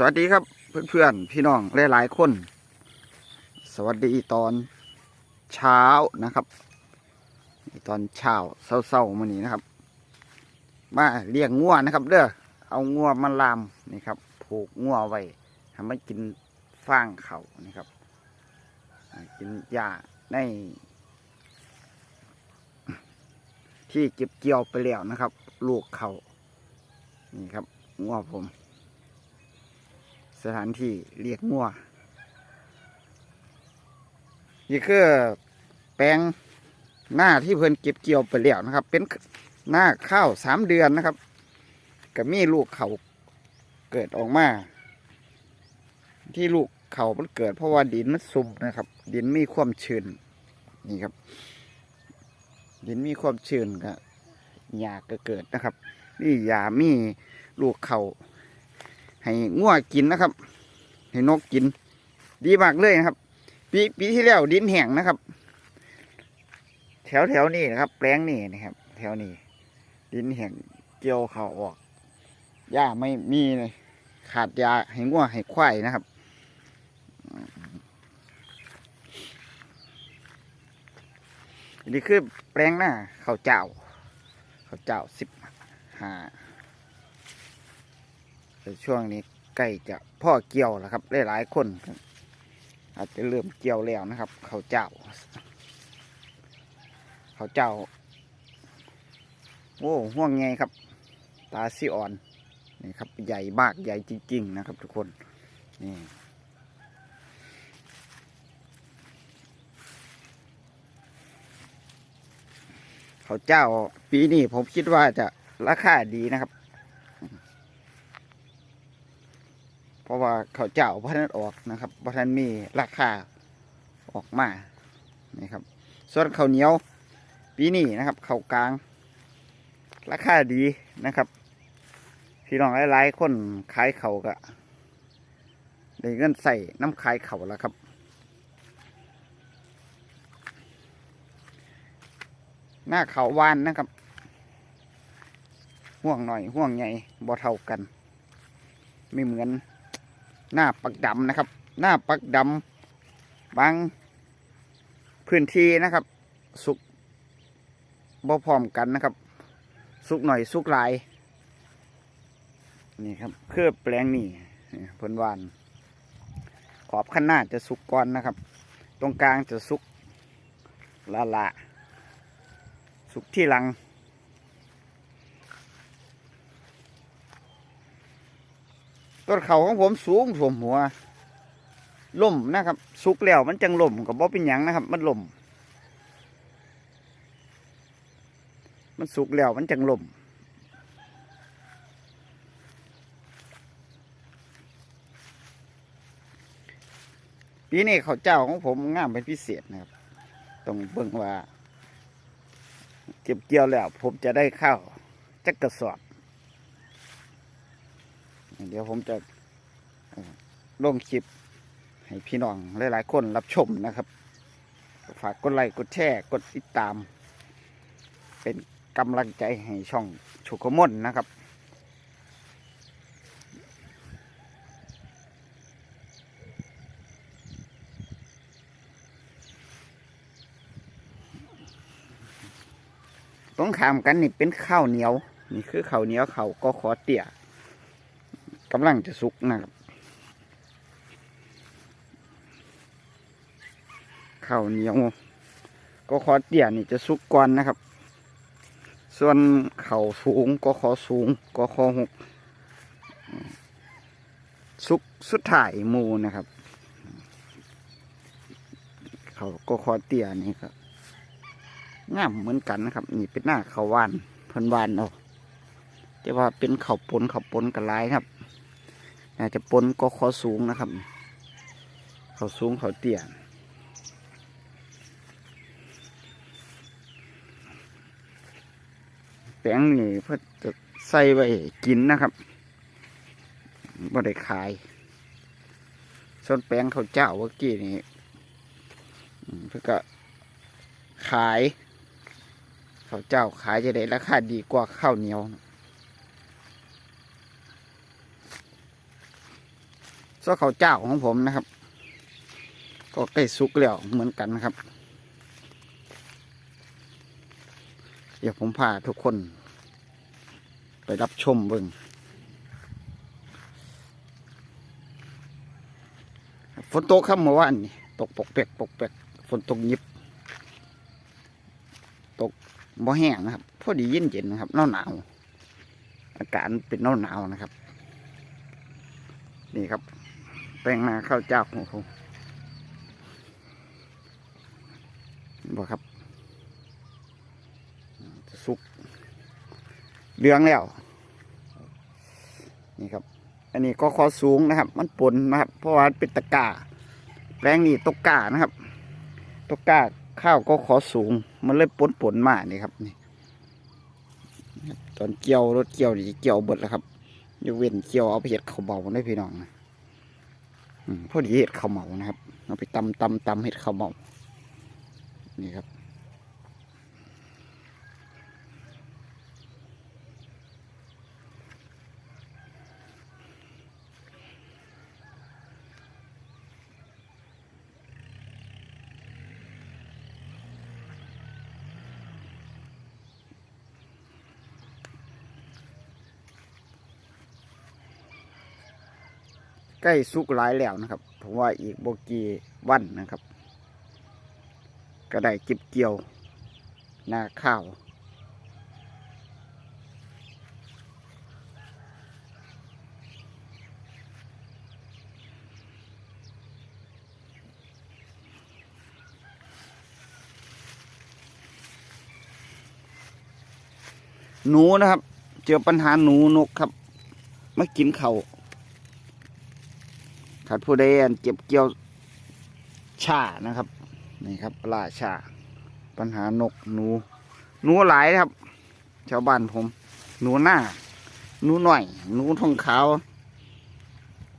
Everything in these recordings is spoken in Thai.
สวัสดีครับเพื่อนๆพี่น้องหลายๆคน สวัสดีตอนเช้านะครับ ตอนเช้าเศร้าๆมานี้นะครับ มาเลี้ยงงัวนะครับ เด้อเอางัวมาลามนี่ครับผูกงัวไว้ทำให้กินฟางเขานี่ครับกินหญ้าใน ที่เก็บเกี่ยวไปแล้วนะครับ ลูกเขานี่ครับงัวผม สถานที่เรียกงัวนี่คือแปลงหน้าที่เพิ่นเก็บเกี่ยวไปแล้วนะครับ เป็นหน้าข้าวสามเดือนนะครับก็มีลูกเขาเกิดออกมา ที่ลูกเขามันเกิด เพราะว่าดินมันซุ่มนะครับ ดินมีความชื้นนี่ครับ ดินมีความชื้นก็หญ้าก็เกิดนะครับ นี่หญ้ามีลูกเข่า ให้งัวกินนะครับ ให้นกกิน ดีมากเลยนะครับ ปีปีที่แล้วดินแห้งนะครับ แถวแถวนี้นะครับ แปลงนี่นะครับ แถวนี้ ดินแห้งเกี่ยวเขาออกหญ้าไม่มีเลยขาดยาให้งัวให้ควายนะครับนนี้คือแปลงหน้าข้าวเจ้าข้าวเจ้าสิบห้า แต่ช่วงนี้ใกล้จะพ่อเกี่ยวแล้วครับหลายๆคนอาจจะเริ่มเกี่ยวแล้วนะครับ เขาเจ้า เขาเจ้าโอ้ห่วงไงครับ ตาซีอ่อนนี่ครับใหญ่มากใหญ่จริง ๆ นะครับ ทุกคนนี่เขาเจ้าปีนี้ผมคิดว่าจะราคาดีนะครับ เพราะว่าเขาเจ้าพัฒนออกนะครับพัฒนมีราคาออกมานี่ครับ ส่วนข้าวเหนียวปีนี้นะครับข้าวกลาง ราคาดีนะครับพี่น้องหลายๆคนขายเขาก็ได้เงินใส่น้ำขายเขาแล้วครับ หน้าเขาวานนะครับ ห่วงหน่อยห่วงใหญ่บ่เท่ากัน ไม่เหมือน หน้าปักดำนะครับ หน้าปักดำบางพื้นที่นะครับ สุกบ่พร้อมกันนะครับ สุกหน่อยสุกหลาย นี่ครับเครือบแปลงนี่เพิ่นวาน ขอบข้างหน้าจะสุกก่อนนะครับ ตรงกลางจะสุกละละสุกที่หลัง ต้นเขาของผมสูงถ่วมหัวล่มนะครับ สุกแล้วมันจังล่มกับบ่เป็นหยังนะครับ มันล่มมันสุกแล้วมันจังล่มปีนี้เขาเจ้าของผมงามเป็นพิเศษนะครับต้องเบิ่งว่า เก็บเกี่ยวแล้ว ผมจะได้ข้าวจักกระสอบ เดี๋ยวผมจะลงคลิปให้พี่น้องหลายๆคนรับชมนะครับ ฝากกดไลค์กดแชร์กดติดตาม เป็นกำลังใจให้ช่องชุกมนนะครับตรงขามกันนี่เป็นข้าวเหนียว นี่คือข้าวเหนียวเขาก็ขอเตี่ย กำลังจะสุกนะครับข้าวเหนียวก็ขอเตี่ยนี่จะสุกก่อนนะครับ ส่วนเข่าสูงก็ขอสูงก็ขอหกสุกสุดถ่ายมูนะครับ เขาก็ขอเตี่ยนี่ครับงามเหมือนกันนะครับ นี่เป็นหน้าเขาวานเพิ่นวานเอาแต่ว่าเป็นเขาปนเขาปนกันหลายครับ อาจจะปนก็คอสูงนะครับ เขาสูงเขาเตี้ยแป้งนี่เพื่อจะใส่ไว้กินนะครับบ่ได้ขาย ส่วนแป้งเขาเจ้าเมื่อกี้นี่เพื่อก็ขาย เขาเจ้าขายจะได้ราคาดีกว่าข้าวเหนียวนะ ซอข้าวเจ้าของผมนะครับ ก็ใกล้สุกแล้วเหมือนกันนะครับ เดี๋ยวผมพาทุกคน ไปรับชมเบิ่งฝนตกครับเมื่อวานนี่ตกปกเปกปกเปกฝนตกยิบ ตกบ่แห้งนะครับ พอดีเย็นเย็นๆนะครับหนาวหนาวๆอากาศเป็นหนาวหนาวๆนะครับ นี่ครับ แป้งนาข้าวเจ้าของผมบอกครับ สุกเหลืองแล้ว นี่ครับ อันนี้ก็คอสูงนะครับ มันปนนะครับ เพราะว่าเป็นตะกาแปลงนี้ตกกานะครับ ตกกาข้าวก็ขอสูง มันเลยปนปนมานี่ครับนี่ตอนเกี่ยวรถเกี่ยวนี่เกี่ยวเบิดแล้วครับยกเว้นเกี่ยวเอาไปเห็ดข้าเบาได้พี่น้องนะ พอดีเห็ดข้าวเหมานะครับ เอาไปตำตำตำเห็ดข้าวเหมา นี่ครับ ใกล้สุกหลายแล้วนะครับ ผมว่าอีกโบกีวันนะครับ ก็ได้เก็บเกี่ยวนาข้าวหนูนะครับ เจอปัญหาหนูนกครับมากินเขาว ถ้าผู้ใดอันเก็บเกี่ยวชานะครับ นี่ครับปลาชา ปัญหานกหนู หนูหลายครับ ชาวบ้านผม หนูหน้า หนูหน่อย หนูทองขาว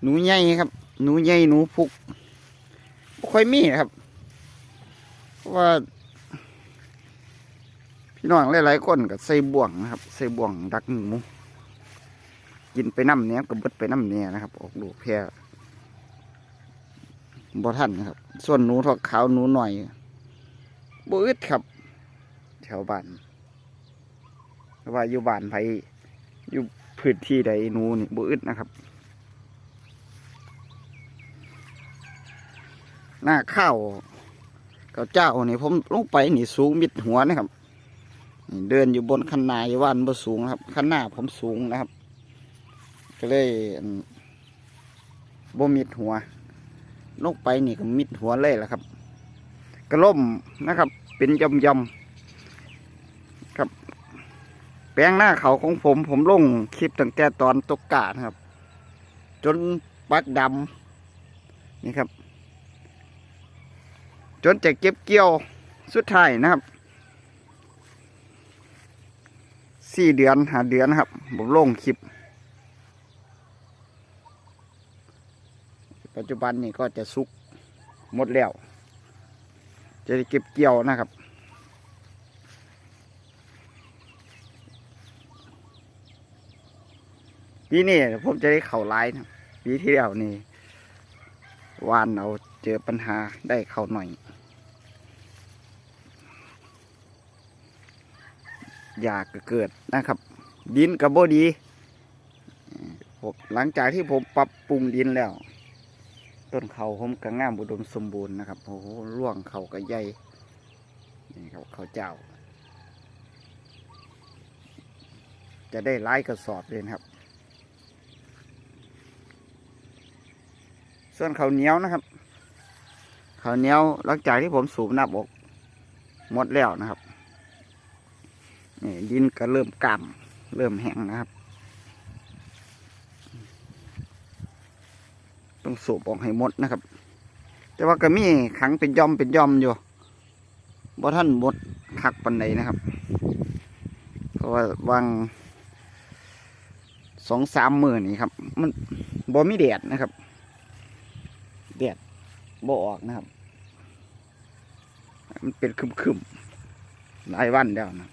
หนูใหญ่ครับ หนูใหญ่หนูพุกค่อยมีครับ เพราะว่า พี่น้องหลายๆคนก็ใส่บ่วงนะครับ ใส่บ่วงดักหนูกินไปน้ำเนี้ยก็เบิดไปน้ำเนี้ยนะครับ ออกลูกแพร่ บ่ทันนครับ ส่วนหนูทอกขาวหนูหน่อยบ่อึดครับ แถวบ้านว่าอยู่บ้านไผอยู่พื้นที่ใดหนูนี่บ่อึดนะครับ หน้าข้าวกับเจ้านี่ผมลงไปนี่สูงมิดหัวนะครับ เดินอยู่บนคันนาอยู่ว่านบ่สูงครับคันหน้าผมสูงนะครับ ก็เลยบ่มิดหัว ลงไปนี่ก็มิดหัวเลยแหละครับ กระล่มนะครับ เป็นยำยำครับ แปลงหน้าเขาของผม ผมลงคลิปตั้งแต่ตอนตกกานะครับ จนปักดำนี่ครับ จนจะเก็บเกี่ยวสุดท้ายนะครับสี่เดือนหาเดือนครับ ผมลงคลิป ปัจจุบันนี่ก็จะสุกหมดแล้ว จะได้เก็บเกี่ยวนะครับ ปีนี้ผมจะได้เข่าร้ายนะปีที่แล้วนี่วานเอาเจอปัญหาได้เข่าหน่อยอยากเกิดนะครับ ดินกับโบดีหลังจากที่ผมปรับปรุงดินแล้ว ต้นเขาผมก็งามอุดมสมบูรณ์นะครับโอ้โหร่วงเขาก็ใหญ่นี่ครับเขาเจ้า จะได้ไล่กระสอบเลยครับ ส่วนเขาเหนียวนะครับ เขาเหนียวหลังจากที่ผมสูบน้ำออกหมดแล้วนะครับนี่ดินก็เริ่มกำเริ่มแห้งนะครับ ต้องสูบออกให้หมดนะครับ แต่ว่าก็มีขังเป็นย่อมเป็นย่อมอยู่บ่ท่านหมดคักปันใดนะครับ เพราะว่าวางสองสามมือนี่ครับ มันบ่มีแดดนะครับแดดบ่ออกนะครับ มันเป็นคึมๆหลายวันแล้วนะ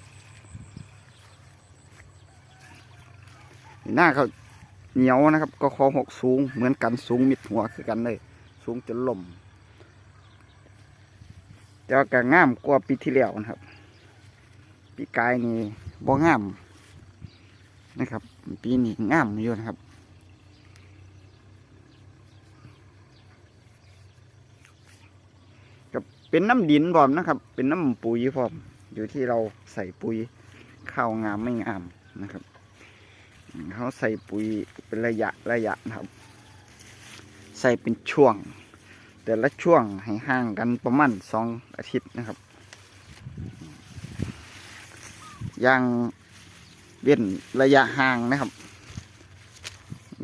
หน้าเขา เหนียวนะครับ ก็คอหกสูงเหมือนกันสูงมิดหัวคือกันเลย สูงจนล่มแต่ว่าก็งามกว่าปีที่แล้วนะครับ ปีกายนี่บ่งามนะครับ ปีนี้งามอยู่นะครับกับเป็นน้ำดินพร้อมนะครับ เป็นน้ำปุ๋ยพร้อมอยู่ที่เราใส่ปุ๋ยข้าวงามไม่งามนะครับ เขาใส่ปุ๋ยเป็นระยะระยะนะครับ ใส่เป็นช่วง แต่ละช่วงให้ห่างกันประมาณสองอาทิตย์นะครับย่างเว้นระยะห่างนะครับ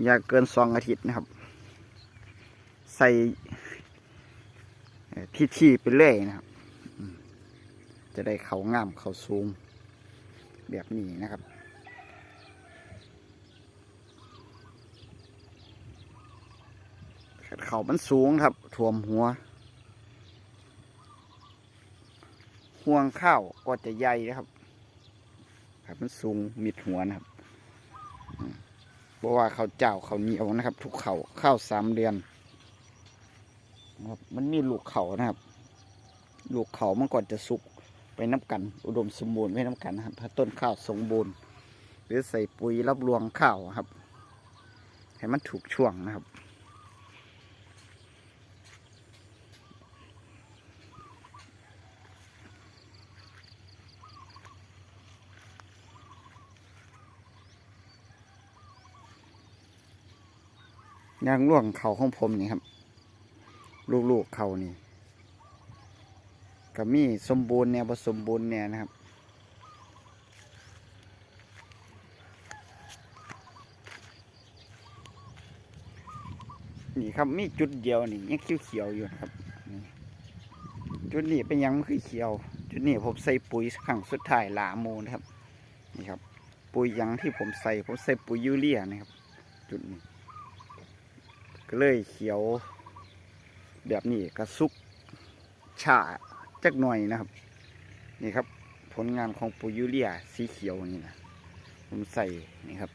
อย่าเกินสองอาทิตย์นะครับ ใส่ที่ที่ๆไปเรื่อยนะครับ จะได้เขางามเขาสูงแบบนี้นะครับ เขามันสูงครับท่วมหัว ห่วงข้าวก็จะใหญ่นะครับ ครับมันสูงมิดหัวนะครับเพราะว่าเขาเจ้าเขาเหนียวนะครับ ทุกเขาข้าวสามเดือนครับมันมีลูกเขานะครับ ลูกเขามันก่อนจะสุกไปน้ำกัน อุดมสมบูรณ์ไว้น้ำกันนะครับถ้าต้นข้าวสมบูรณ์ หรือใส่ปุ๋ยรับรวงข้าวครับ ให้มันถูกช่วงนะครับ ยางร่วงเข่าของผมนี่ครับ ลูกๆเข่านี่ก็มีสมบูรณ์เนี่ยผสมบูรณ์เนี่ยนะครับ นี่ครับมีจุดเดียวนี่ยังเขียวๆอยู่นะครับจุดนี้เป็นยังมันคือเขียว จุดนี้ผมใส่ปุ๋ยครั้งสุดท้ายหลาโมนะครับ นี่ครับ ปุ๋ยยังที่ผมใส่ผมใส่ปุ๋ยยูเรียนะครับ จุดนี้ ก็เลยเขียว แบบนี้กระซุกชาจักหน่อยนะครับ นี่ครับ ผลงานของปุยยูเรียสีเขียวนี่นะผมใส่นี่ครับ